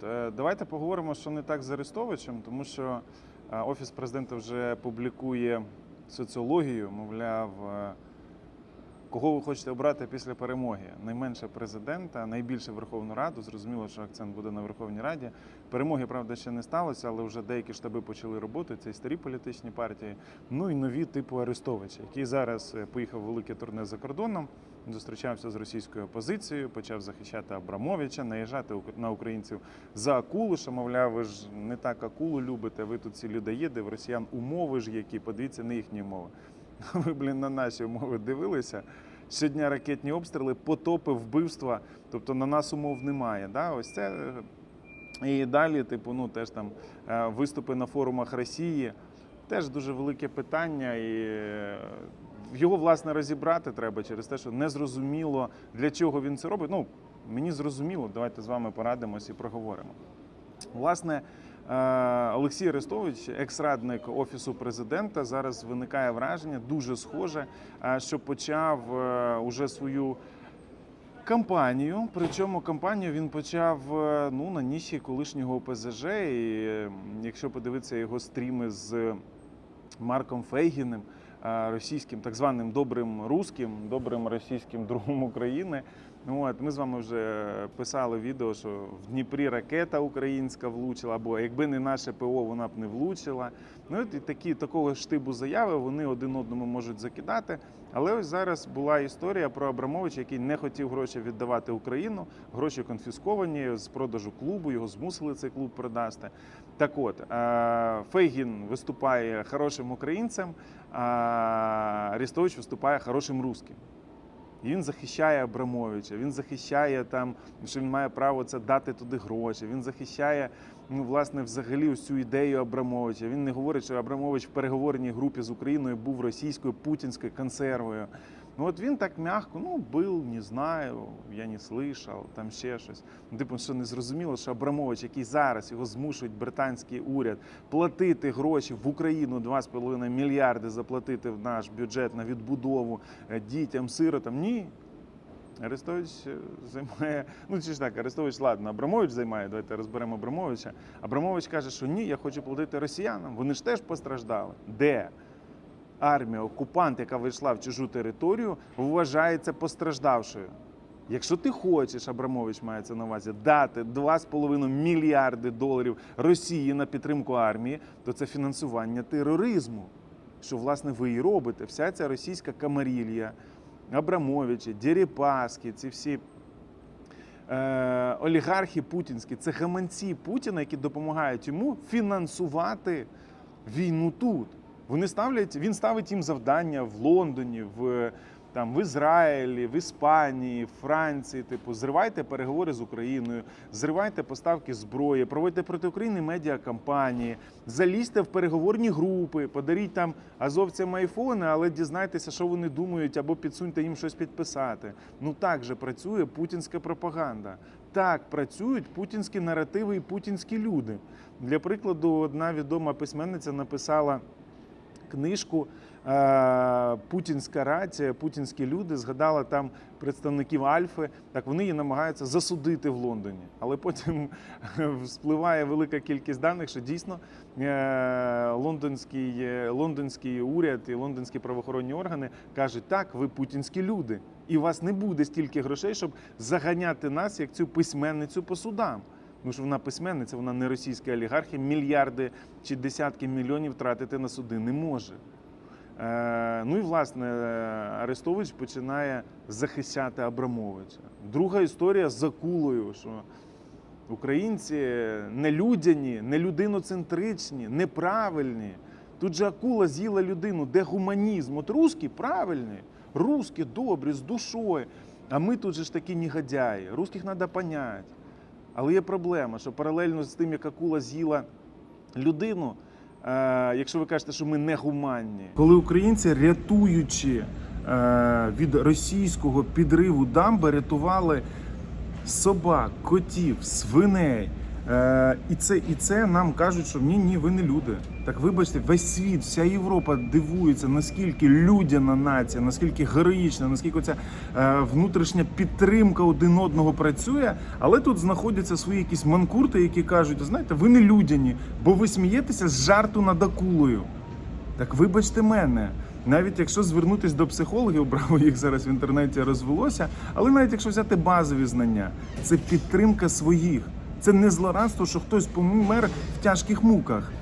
привіт. Е, Давайте поговоримо, що не так з Арестовичем, тому що е, офіс президента вже публікує соціологію, мовляв, е, кого ви хочете обрати після перемоги. Найменше президента, найбільше Верховну Раду. Зрозуміло, що акцент буде на Верховній Раді. Перемоги, правда, ще не сталося, але вже деякі штаби почали роботу. Це і старі політичні партії. Ну і нові типу Арестовича, який зараз е, поїхав в велике турне за кордоном. Зустрічався з російською опозицією, почав захищати Абрамовича, наїжджати на українців за акулу, що мовляв, ви ж не так акулу любите. Ви тут ці людоїди, в росіян умови ж які, подивіться на їхні умови. Ви, блін, на наші умови дивилися. Щодня ракетні обстріли, потопи, вбивства. Тобто на нас умов немає. Да? Ось це е, і далі, типу, ну теж там е, виступи на форумах Росії. Теж дуже велике питання, і е, його власне розібрати треба через те, що не зрозуміло для чого він це робить. Ну мені зрозуміло, давайте з вами порадимось і проговоримо. Власне, Олексій Арестович, екс-радник офісу президента, зараз виникає враження дуже схоже, е, що почав е, уже свою. Кампанію, причому кампанію він почав е, ну, на ніші колишнього ОПЗЖ. І е, якщо подивитися його стріми з Марком Фейгіним, е, російським так званим добрим русським, добрим російським другом України. Ну, От, ми з вами вже писали відео, що в Дніпрі ракета українська влучила, або якби не наше ПО, вона б не влучила. Ну і такі такого штибу заяви вони один одному можуть закидати. Але ось зараз була історія про Абрамовича, який не хотів гроші віддавати Україну. Гроші конфісковані з продажу клубу. Його змусили цей клуб продасти. Так от е, Фейгін виступає хорошим українцем, а Арестович виступає хорошим русським. Він захищає Абрамовича, він захищає там, що він має право це дати туди гроші. Він захищає ну, власне взагалі усю ідею Абрамовича. Він не говорить, що Абрамович в переговорній групі з Україною був російською путінською консервою. Ну от він так м'яко, ну був, не знаю, я не слышав, там ще щось. Ну, типу, що не зрозуміло, що Абрамович, який зараз його змушують британський уряд платити гроші в Україну 2,5 мільярди заплатити в наш бюджет на відбудову е, дітям, сиротам. Ні. Арестович е, займає, ну чи ж так, Арестович, ладно, Абрамович займає, давайте розберемо Абрамовича. Абрамович каже, що ні, я хочу платити росіянам. Вони ж теж постраждали. Де? Армія, окупант, яка вийшла в чужу територію, вважається постраждавшою. Якщо ти хочеш, Абрамович мається на увазі, дати 2,5 мільярди доларів Росії на підтримку армії, то це фінансування тероризму. Що власне ви і робите? Вся ця російська камарілья, Абрамовичі, Дерипаски, ці всі е, олігархи путінські, це гаманці Путіна, які допомагають йому фінансувати війну тут. Вони ставлять, він ставить їм завдання в Лондоні, в, там, в Ізраїлі, в Іспанії, Франції. Типу, зривайте переговори з Україною, зривайте поставки зброї, проводьте проти України медіакампанії, залізьте в переговорні групи, подаріть там азовцям айфони, але дізнайтеся, що вони думають, або підсуньте їм щось підписати. Ну так же працює путінська пропаганда. Так працюють путінські наративи і путінські люди. Для прикладу, одна відома письменниця написала книжку е, Путінська рація, путінські люди. Згадала там представників Альфи. Так вони її намагаються засудити в Лондоні. Але потім спливає велика кількість даних, що дійсно е, лондонський, лондонський уряд і лондонські правоохоронні органи кажуть, так, ви путінські люди, і у вас не буде стільки грошей, щоб заганяти нас як цю письменницю по судам. Тому що вона письменниця, вона не російська олігархія, мільярди чи десятки мільйонів тратити на суди не може. Е, ну і власне Арестович починає захищати Абрамовича. Друга історія з акулою, що українці нелюдяні, нелюдиноцентричні, неправильні. Тут же акула з'їла людину, де гуманізм. От русські правильні, русські добрі, з душою. А ми тут же ж такі негодяї. Русських треба поняти. Але є проблема, що паралельно з тим, як акула з'їла людину, е, якщо ви кажете, що ми не гуманні, коли українці, рятуючи е, від російського підриву дамби, рятували собак, котів, свиней, Е, і, це, і це нам кажуть, що ні, ні, ви не люди. Так вибачте, весь світ, вся Європа дивується, наскільки людяна нація, наскільки героїчна, наскільки ця е, внутрішня підтримка один одного працює. Але тут знаходяться свої якісь манкурти, які кажуть, знаєте, ви не людяні, бо ви смієтеся з жарту над акулою. Так вибачте мене. Навіть якщо звернутися до психологів, браво їх зараз в інтернеті розвелося, але навіть якщо взяти базові знання, це підтримка своїх. Це не злорадство, що хтось помер в тяжких муках.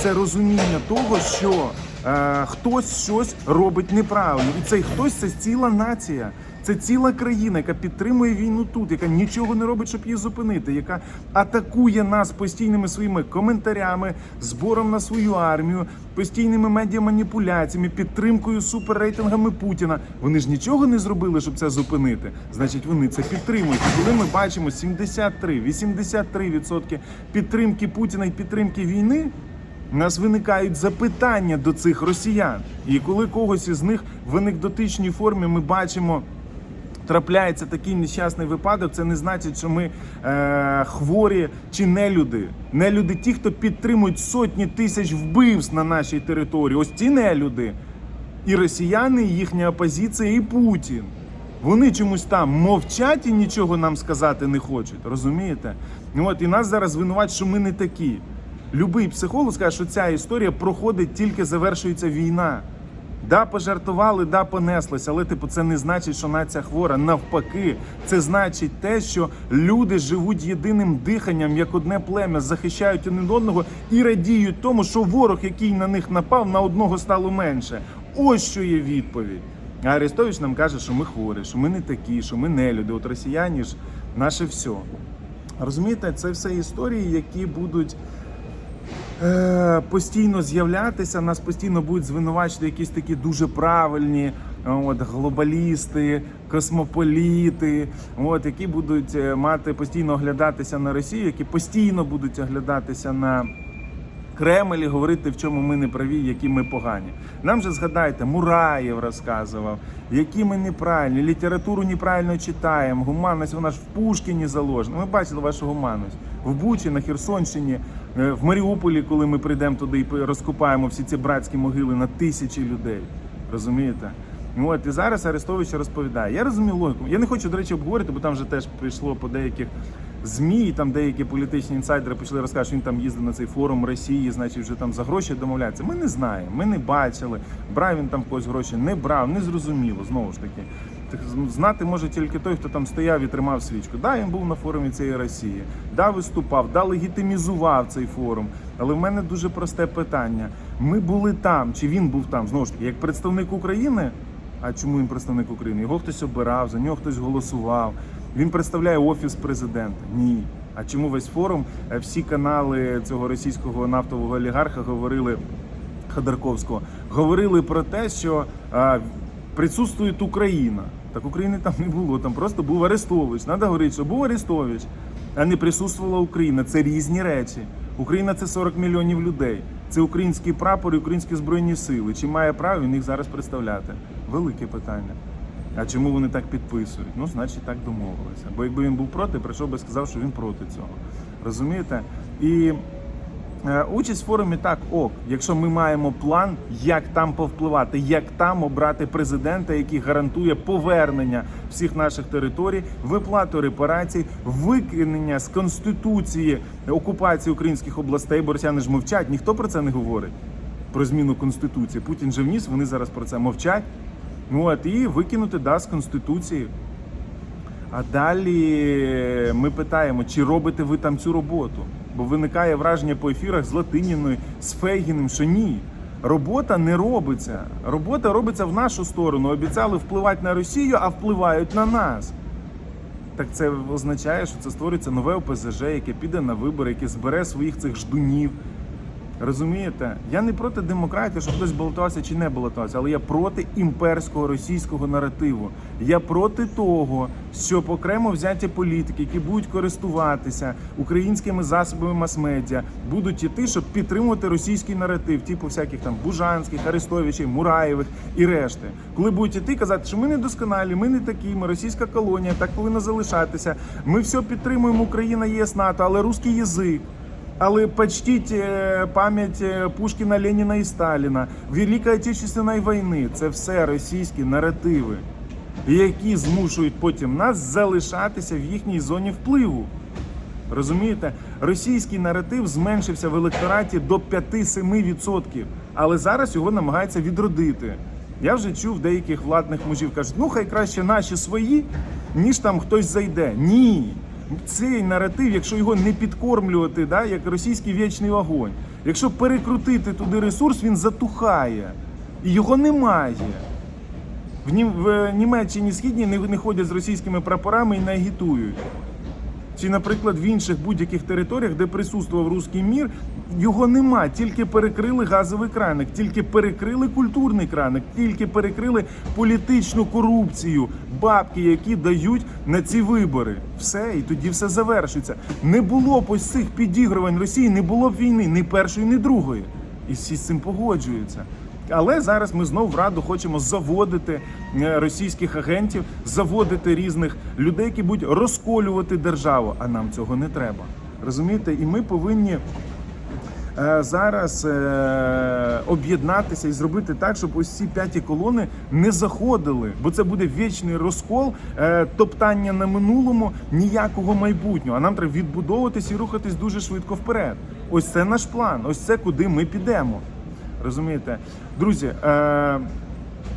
Це розуміння того, що е, хтось щось робить неправильно. І цей хтось це ціла нація. Це ціла країна, яка підтримує війну тут, яка нічого не робить, щоб її зупинити, яка атакує нас постійними своїми коментарями, збором на свою армію, постійними медіаманіпуляціями, підтримкою суперрейтингами Путіна. Вони ж нічого не зробили, щоб це зупинити. Значить, вони це підтримують. Коли ми бачимо 73-83% підтримки Путіна і підтримки війни. У нас виникають запитання до цих росіян. І коли когось із них в анекдотичній формі ми бачимо. Трапляється такий нещасний випадок, це не значить, що ми е, хворі чи нелюди. Нелюди ті, хто підтримують сотні тисяч вбивств на нашій території. Ось ці нелюди. І росіяни, і їхня опозиція, і Путін. Вони чомусь там мовчать і нічого нам сказати не хочуть. Розумієте? Ну От і нас зараз винуватять, що ми не такі. Любий психолог скаже, що ця історія проходить тільки завершується війна. Да, пожартували, да, понеслися, але типу це не значить, що нація хвора. Навпаки, це значить те, що люди живуть єдиним диханням, як одне плем'я, захищають один одного і радіють тому, що ворог, який на них напав, на одного стало менше. Ось що є відповідь. А Арестович нам каже, що ми хворі, що ми не такі, що ми не люди. От росіяни ж наше все. Розумієте, це все історії, які будуть постійно з'являтися, нас постійно будуть звинувачувати якісь такі дуже правильні е, от, глобалісти, космополіти, от, які будуть е, мати постійно оглядатися на Росію, які постійно будуть оглядатися на. Кремль і говорити, в чому ми не праві, які ми погані. Нам же згадайте, Мураєв розказував, які ми неправильні, літературу неправильно читаємо, гуманність вона ж в Пушкіні заложена. Ми бачили вашу гуманність в Бучі, на Херсонщині, е, в Маріуполі, коли ми прийдемо туди і розкопаємо всі ці братські могили на тисячі людей. Розумієте? От і зараз Арестович розповідає. Я розумію логіку. Я не хочу, до речі, обговорити, бо там вже теж прийшло по деяких ЗМІ, і там деякі політичні інсайдери почали розказувати, що він там їздив на цей форум Росії, значить, вже там за гроші домовляється. Ми не знаємо, ми не бачили. Брав він там когось гроші, не брав, не зрозуміло. Знову ж таки. Знати може тільки той, хто там стояв і тримав свічку. Да, він був на форумі цієї Росії, да, виступав, да, легітимізував цей форум. Але в мене дуже просте питання: ми були там, чи він був там? Знову ж таки, як представник України. А чому він представник України? Його хтось обирав, за нього хтось голосував. Він представляє офіс президента. Ні. А чому весь форум, е, всі канали цього російського нафтового олігарха говорили Ходорковського, говорили про те, що присутствує Україна. Так України там не було, там просто був Арестович. Треба говорити, що був Арестович, а не присутствувала Україна. Це різні речі. Україна це 40 мільйонів людей. Це український прапор і українські збройні сили. Чи має право він їх зараз представляти? Велике питання. А чому вони так підписують? Ну, значить, так домовилися. Бо якби він був проти, прийшов би сказав, що він проти цього. Розумієте? І участь в форумі так ок, якщо ми маємо план, як там повпливати, як там обрати президента, який гарантує повернення всіх наших територій, виплату репарацій, викинення з конституції окупації українських областей, бо росіяни ж мовчать, ніхто про це не говорить. Про зміну конституції. Путін же вніс, вони зараз про це мовчать. Ну, От, і викинути да, з конституції. А далі ми питаємо, чи робите ви там цю роботу? Бо виникає враження по ефірах з Латиніною, з Фейгіним, що ні. Робота не робиться. Робота робиться в нашу сторону. Обіцяли впливати на Росію, а впливають на нас. Так це означає, що це створюється нове ОПЗЖ, яке піде на вибори, яке збере своїх цих ждунів, Розумієте? Я не проти демократії, щоб хтось балотувався чи не балотувався, але я проти імперського російського наративу. Я проти того, щоб окремо взяті політики, які будуть користуватися українськими засобами мас-медіа, будуть іти, щоб підтримувати російський наратив, типу всяких там Бужанських, Арестовичів, Мураєвих і решти. Коли будуть іти казати, що ми не досконалі, ми не такі, ми російська колонія, так повинно залишатися. Ми все підтримуємо Україна, ЄС, НАТО, але русський язик. Але почтіть е, пам'ять е, Пушкіна, Леніна і Сталіна, Великої Отечественної війни. Це все російські наративи, які змушують потім нас залишатися в їхній зоні впливу. Розумієте, російський наратив зменшився в електораті до 5-7%, але зараз його намагаються відродити. Я вже чув деяких владних мужів кажуть, ну хай краще наші свої, ніж там хтось зайде. Ні. Цей наратив, якщо його не підкормлювати, да, як російський вічний вогонь, якщо перекрутити туди ресурс, він затухає. І його немає. В, Німеччині східній не, не ходять з російськими прапорами і не агітують. Чи, наприклад, в інших будь-яких територіях, де присутствував руський мір, його нема. Тільки перекрили газовий краник, тільки перекрили культурний краник, тільки перекрили політичну корупцію, бабки, які дають на ці вибори. Все, і тоді все завершується. Не було б ось цих підігрувань Росії, не було б війни ні першої, ні другої. І всі з цим погоджуються. Але зараз ми знову в раду хочемо заводити е, російських агентів, заводити різних людей, які будуть розколювати державу. А нам цього не треба. Розумієте? І ми повинні е, зараз е, об'єднатися і зробити так, щоб ось ці п'яті колони не заходили, бо це буде вічний розкол, е, топтання на минулому, ніякого майбутнього. А нам треба відбудовуватись і рухатись дуже швидко вперед. Ось це наш план, ось це куди ми підемо. Розумієте, друзі. Е,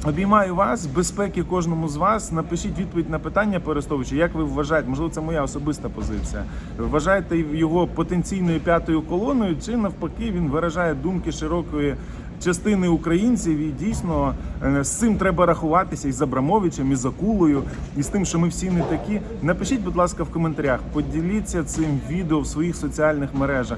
Обіймаю вас, безпеки кожному з вас. Напишіть відповідь на питання по Як ви вважаєте? Можливо, це моя особиста позиція. Вважаєте його потенційною п'ятою колоною, чи навпаки він виражає думки широкої частини українців? І дійсно е, з цим треба рахуватися і з Абрамовичем, і з Акулою, і з тим, що ми всі не такі. Напишіть, будь ласка, в коментарях. Поділіться цим відео в своїх соціальних мережах.